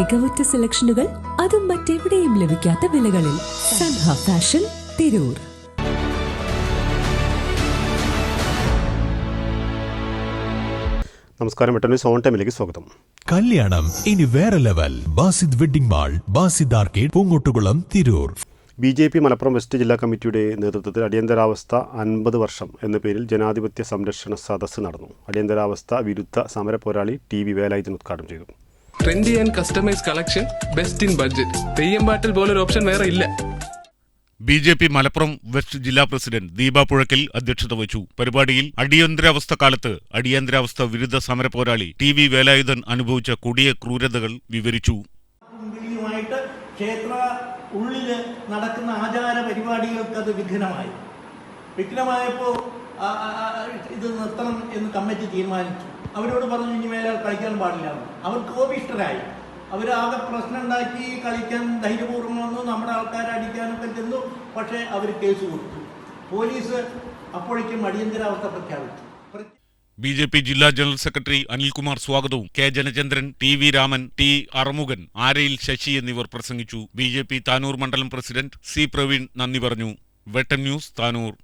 മികവുറ്റ സെലക്ഷനുകൾ അതും മറ്റെവിടെയും ലഭിക്കാത്ത വിലകളിൽ സൻഹ ഫാഷൻ തിരൂർ. നമസ്കാരം വെട്ടന്യൂസ് സോൺ ടൈമിലേക്ക് സ്വാഗതം. കല്യാണം ഇനി വേറെ level. Basid wedding mall Basid arcade Poongottukulam Tirur. B J P Malappuram west ജില്ലാ കമ്മിറ്റിയുടെ നേതൃത്വത്തിൽ അടിയന്തരാവസ്ഥ അൻപത് വർഷം എന്ന പേരിൽ ജനാധിപത്യ സംരക്ഷണ സദസ്സ് നടന്നു. അടിയന്തരാവസ്ഥ വിരുദ്ധ സമര പോരാളി ടി വി വേലായുധൻ ഉദ്ഘാടനം ചെയ്തു. Trendy and customise collection best in budget. Theyyam Pattil പോലൊരു ഓപ്ഷൻ വേറെ ഇല്ല. B J P Malappuram west ജില്ലാ പ്രസിഡന്റ് ദീപ പുഴക്കിൽ അധ്യക്ഷത വഹിച്ചു. പരിപാടിയിൽ അടിയന്തരാവസ്ഥ കാലത്ത് അടിയന്തരാവസ്ഥ വിരുദ്ധ സമര പോരാളി ടി വി വേലായുധൻ അനുഭവിച്ച കൊടിയ ക്രൂരതകൾ വിവരിച്ചു. ക്ഷേത്ര ഉള്ളിൽ നടക്കുന്ന ആചാര പരിപാടികൾക്ക് അത് വിഘ്നമായി. വിഘ്നമായപ്പോൾ ഇത് നിർത്തണം എന്ന് കമ്മിറ്റി തീരുമാനിച്ചു. അവരോട് പറഞ്ഞു ഇനി മേലെ കളിക്കാൻ പാടില്ല. അവർ കോപിഷ്ടരായി അവരാകെ പ്രശ്നം ഉണ്ടാക്കി കളിക്കാൻ ധൈര്യപൂർവം വന്നു നമ്മുടെ ആൾക്കാരെ അടിക്കാനൊക്കെ ചെന്നു. പക്ഷേ അവർ കേസ് കൊടുത്തു. പോലീസ് അപ്പോഴേക്കും അടിയന്തരാവസ്ഥ പ്രഖ്യാപിച്ചു. പ്ര- ബി ജെ പി ജില്ലാ ജനറൽ സെക്രട്ടറി അനിൽകുമാർ സ്വാഗതവും. K Janachandran T V Raman T Arumukhan Arayil Sasi എന്നിവർ പ്രസംഗിച്ചു. ബി ജെ പി താനൂർ മണ്ഡലം പ്രസിഡന്റ് സി പ്രവീൺ നന്ദി പറഞ്ഞു. വെട്ടൻ ന്യൂസ് താനൂർ.